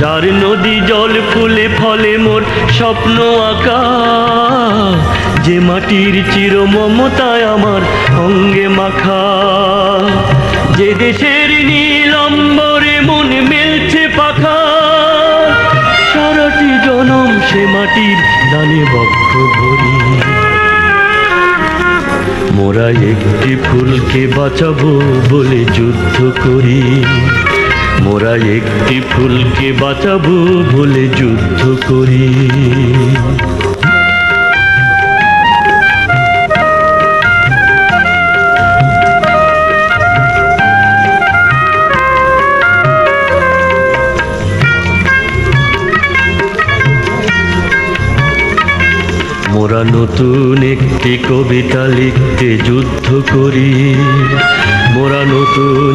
যার নদী জল, ফুলে ফলে মোর স্বপ্ন আঁকা। যে মাটির চির মমতায় আমার অঙ্গে মাখা। যে দেশের নীলম্বরে মন মেলছে পাখা। সারাটি জনম সে মাটির দানে বক্ষ ভরি। মোরা একটি ফুলকে বাঁচাবো বলে যুদ্ধ করি। মোরা একটি ফুলকে বাঁচাবো বলে যুদ্ধ করি। মোরা নতুন একটি কবিতা লিখতে যুদ্ধ করি। মোরা নতুন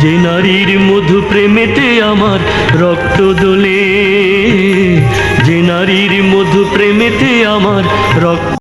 যে নারীর মধু প্রেমেতে আমার রক্ত দোলে যে নারীর মধু প্রেমেতে আমার রক্ত